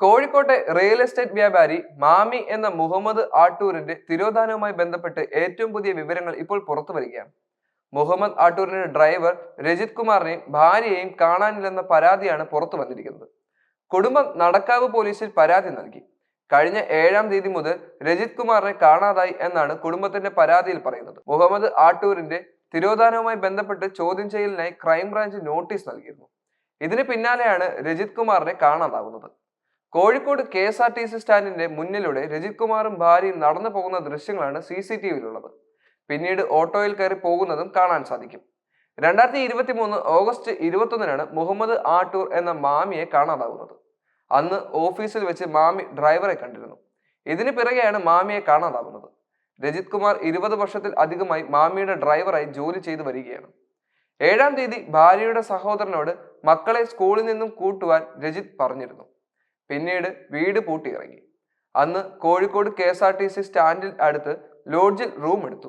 കോഴിക്കോട്ടെ real estate വ്യാപാരി മാമി എന്ന മുഹമ്മദ് ആട്ടൂരിന്റെ തിരോധാനവുമായി ബന്ധപ്പെട്ട് ഏറ്റവും പുതിയ വിവരങ്ങൾ ഇപ്പോൾ പുറത്തു വരികയാണ്. മുഹമ്മദ് ആട്ടൂരിന്റെ ഡ്രൈവർ രജിത് കുമാറിനെയും ഭാര്യയെയും കാണാനില്ലെന്ന പരാതിയാണ് പുറത്തു വന്നിരിക്കുന്നത്. കുടുംബം നടക്കാവ് പോലീസിൽ പരാതി നൽകി. കഴിഞ്ഞ ഏഴാം തീയതി മുതൽ രജിത് കുമാറിനെ കാണാതായി എന്നാണ് കുടുംബത്തിന്റെ പരാതിയിൽ പറയുന്നത്. മുഹമ്മദ് ആട്ടൂരിന്റെ തിരോധാനവുമായി ബന്ധപ്പെട്ട് ചോദ്യം ചെയ്യലിനായി ക്രൈംബ്രാഞ്ച് നോട്ടീസ് നൽകിയിരുന്നു. ഇതിന് പിന്നാലെയാണ് രജിത് കുമാറിനെ കാണാതാവുന്നത്. Kozhikode K S R T C സ്റ്റാൻഡിന്റെ മുന്നിലൂടെ രജിത് കുമാറും ഭാര്യയും നടന്നു പോകുന്ന ദൃശ്യങ്ങളാണ് സി സി ടി വിയിലുള്ളത്. പിന്നീട് ഓട്ടോയിൽ കയറി പോകുന്നതും കാണാൻ സാധിക്കും. രണ്ടായിരത്തി ഇരുപത്തി മൂന്ന് ഓഗസ്റ്റ് ഇരുപത്തൊന്നിനാണ് മുഹമ്മദ് ആട്ടൂർ എന്ന മാമിയെ കാണാതാവുന്നത്. അന്ന് ഓഫീസിൽ വെച്ച് മാമി ഡ്രൈവറെ കണ്ടിരുന്നു. ഇതിന് പിറകെയാണ് മാമിയെ കാണാതാവുന്നത്. രജിത് കുമാർ ഇരുപത് വർഷത്തിൽ അധികമായി മാമിയുടെ ഡ്രൈവറായി ജോലി ചെയ്തു വരികയാണ്. ഏഴാം തീയതി ഭാര്യയുടെ സഹോദരനോട് മക്കളെ സ്കൂളിൽ നിന്നും കൂട്ടുവാൻ രജിത് പറഞ്ഞിരുന്നു. പിന്നീട് വീട് പൂട്ടി ഇറങ്ങി അന്ന് Kozhikode K S R T C സ്റ്റാൻഡിൽ അടുത്ത് ലോഡ്ജിൽ റൂം എടുത്തു.